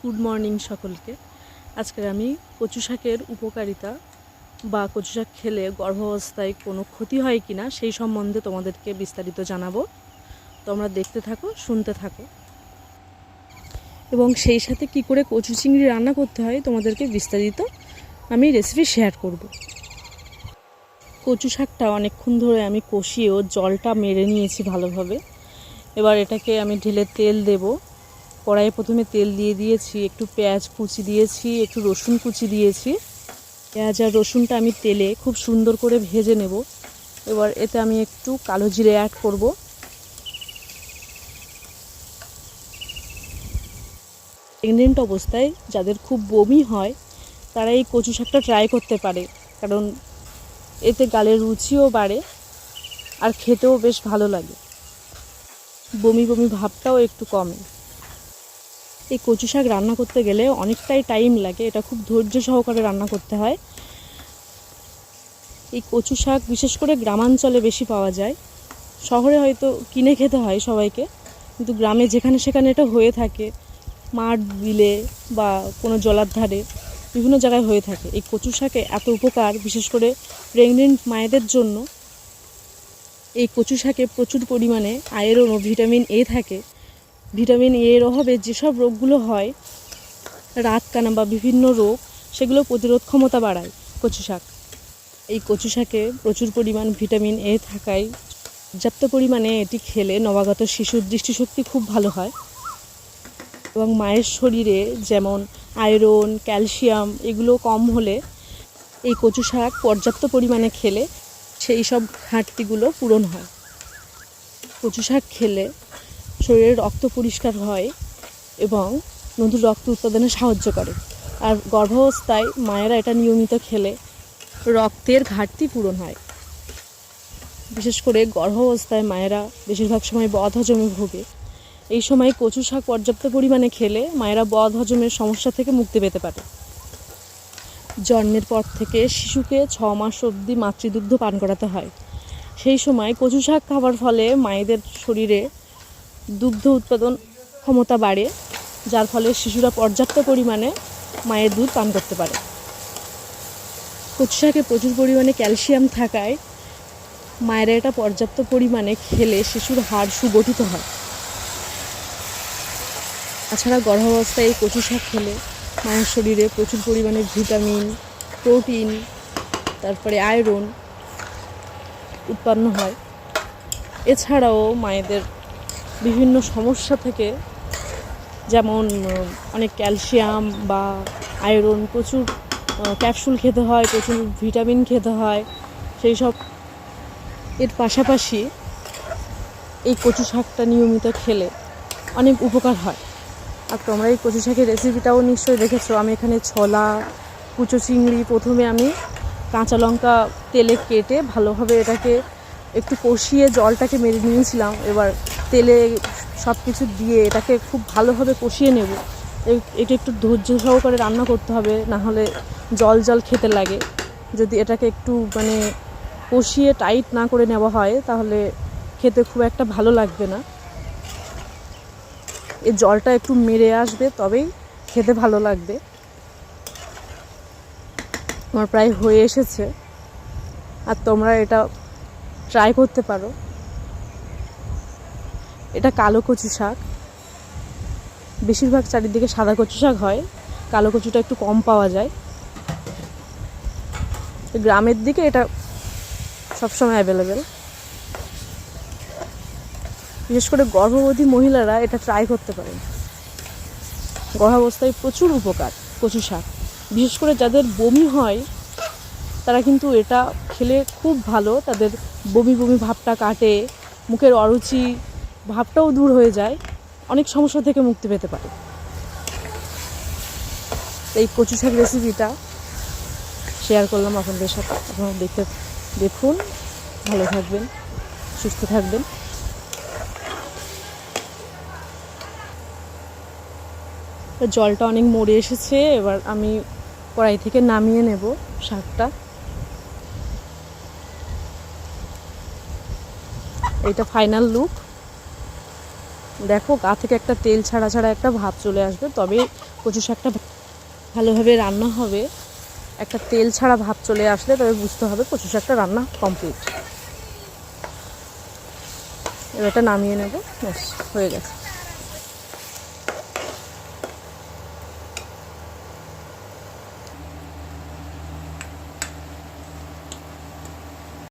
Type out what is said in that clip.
Good morning সকলকে। আজকে আমি কচু শাকের উপকারিতা বা কচু শাক খেলে গর্ভাবস্থায় কোনো ক্ষতি হয় কি না সেই সম্বন্ধে তোমাদেরকে বিস্তারিত জানাব। তোমরা দেখতে থাকো, শুনতে থাকো। এবং সেই সাথে কি করে কচু চিংড়ি রান্না করতে হয় তোমাদেরকে বিস্তারিত আমি রেসিপি শেয়ার করব। কচু শাকটা অনেকক্ষণ ধরে আমি কষিয়ে ওর জলটা মেরে নিয়েছি ভালোভাবে। এবার এটাকে আমি ঢেলে তেল দেবো। কড়াইয়ে প্রথমে তেল দিয়ে দিয়েছি, একটু পেঁয়াজ কুচি দিয়েছি, একটু রসুন কুচি দিয়েছি। পেঁয়াজ আর রসুনটা আমি তেলে খুব সুন্দর করে ভেজে নেব। এবার এতে আমি একটু কালো জিরে অ্যাড করব। প্রেগনেন্ট অবস্থায় যাদের খুব বমি হয়, তারা এই কচু শাকটা ট্রাই করতে পারে। কারণ এতে গালের রুচিও বাড়ে আর খেতেও বেশ ভালো লাগে। বমি বমি ভাবটাও একটু কমে। এই কচু শাক রান্না করতে গেলে অনেকটাই টাইম লাগে। এটা খুব ধৈর্য সহকারে রান্না করতে হয়। এই কচু শাক বিশেষ করে গ্রামাঞ্চলে বেশি পাওয়া যায়। শহরে হয়তো কিনে খেতে হয় সবাইকে, কিন্তু গ্রামে যেখানে সেখানে এটা হয়ে থাকে। মাঠ, বিলে বা কোনো জলার ধারে বিভিন্ন জায়গায় হয়ে থাকে। এই কচু শাকে এত উপকার, বিশেষ করে প্রেগনেন্ট মায়েদের জন্য। এই কচু শাকে প্রচুর পরিমাণে আয়রন ও ভিটামিন এ থাকে। ভিটামিন এ, এর অভাবে যেসব রোগগুলো হয় রাত কানা বা বিভিন্ন রোগ, সেগুলো প্রতিরোধ ক্ষমতা বাড়ায় কচু শাক। এই কচু শাকে প্রচুর পরিমাণ ভিটামিন এ থাকায় পর্যাপ্ত পরিমাণে এটি খেলে নবাগত শিশুর দৃষ্টিশক্তি খুব ভালো হয় এবং মায়ের শরীরে যেমন আয়রন, ক্যালসিয়াম এগুলো কম হলে এই কচু শাক পর্যাপ্ত পরিমাণে খেলে সেই সব ঘাটতিগুলো পূরণ হয়। কচু শাক খেলে শরীরের রক্ত পরিষ্কার হয় এবং নতুন রক্ত উৎপাদনে সাহায্য করে। আর গর্ভাবস্থায় মায়েরা এটা নিয়মিত খেলে, রক্তের ঘাটতি পূরণ হয়। বিশেষ করে গর্ভাবস্থায় মায়েরা বেশিরভাগ সময় বদ হজমে ভোগে। এই সময় কচু শাক পর্যাপ্ত পরিমাণে খেলে মায়েরা বদ হজমের সমস্যা থেকে মুক্তি পেতে পারে। জন্মের পর থেকে শিশুকে ছ মাস অবধি মাতৃদুগ্ধ পান করাতে হয়। সেই সময় কচু শাক খাওয়ার ফলে মায়েদের শরীরে দুগ্ধ উৎপাদন ক্ষমতা বাড়ে, যার ফলে শিশুরা পর্যাপ্ত পরিমাণে মায়ের দুধ পান করতে পারে। কচু শাকে প্রচুর পরিমাণে ক্যালসিয়াম থাকায় মায়েরা এটা পর্যাপ্ত পরিমাণে খেলে শিশুর হাড় সুগঠিত হয়। তাছাড়া গর্ভাবস্থায় এই কচু শাক খেলে মায়ের শরীরে প্রচুর পরিমাণে ভিটামিন, প্রোটিন, তারপরে আয়রন উৎপন্ন হয়। এছাড়াও মায়েদের বিভিন্ন সমস্যা থেকে, যেমন অনেক ক্যালসিয়াম বা আয়রন প্রচুর ক্যাপসুল খেতে হয়, প্রচুর ভিটামিন খেতে হয়, সেই সব। এর পাশাপাশি এই কচু শাকটা নিয়মিত খেলে অনেক উপকার হয়। আর তোমরা এই কচু শাকের রেসিপিটাও নিশ্চয়ই দেখেছ। আমি এখানে ছোলা, কুচো চিংড়ি, প্রথমে আমি কাঁচা লঙ্কা তেলে কেটে ভালোভাবে এটাকে একটু কষিয়ে জলটাকে মেরে নিয়েছিলাম। এবার তেলে সব কিছু দিয়ে এটাকে খুব ভালোভাবে কষিয়ে নেব। এটা একটু ধৈর্য সহকারে রান্না করতে হবে না হলে জল জল খেতে লাগে। যদি এটাকে একটু মানে কষিয়ে টাইট না করে নেওয়া হয়, তাহলে খেতে খুব একটা ভালো লাগবে না। এই জলটা একটু মেরে আসবে, তবেই খেতে ভালো লাগবে। আমার প্রায় হয়ে এসেছে। আর তোমরা এটা ট্রাই করতে পারো। এটা কালো কচু শাক। বেশিরভাগ চারিদিকে সাদা কচু শাক হয়। কালো কচুটা একটু কম পাওয়া যায়। গ্রামের দিকে এটা সবসময় অ্যাভেলেবেল বিশেষ করে গর্ভবতী মহিলারা এটা ট্রাই করতে পারেন। গর্ভাবস্থায় প্রচুর উপকার কচু শাক। বিশেষ করে যাদের বমি হয় তারা কিন্তু এটা খেলে খুব ভালো। তাদের বমি বমি ভাবটা কাটে, মুখের অরুচি ভাবটাও দূর হয়ে যায়, অনেক সমস্যা থেকে মুক্তি পেতে পারে। এই কচু শাক রেসিপিটা শেয়ার করলাম আপনাদের সাথে। আপনারা দেখতে দেখুন, ভালো থাকবেন, সুস্থ থাকবেন। জলটা অনেক মরে এসেছে, এবার আমি কড়াই থেকে নামিয়ে নেব শাকটা। এটা ফাইনাল লুক দেখো, গা থেকে একটা তেল ছাড়া ছাড়া একটা ভাব চলে আসবে, তবে কচু শাকটা ভালোভাবে রান্না হবে। একটা তেল ছাড়া ভাব চলে আসলে তবে বুঝতে হবে কচু শাকটা রান্না কমপ্লিট এবার এটা নামিয়ে নেব। ব্যাস, হয়ে গেছে।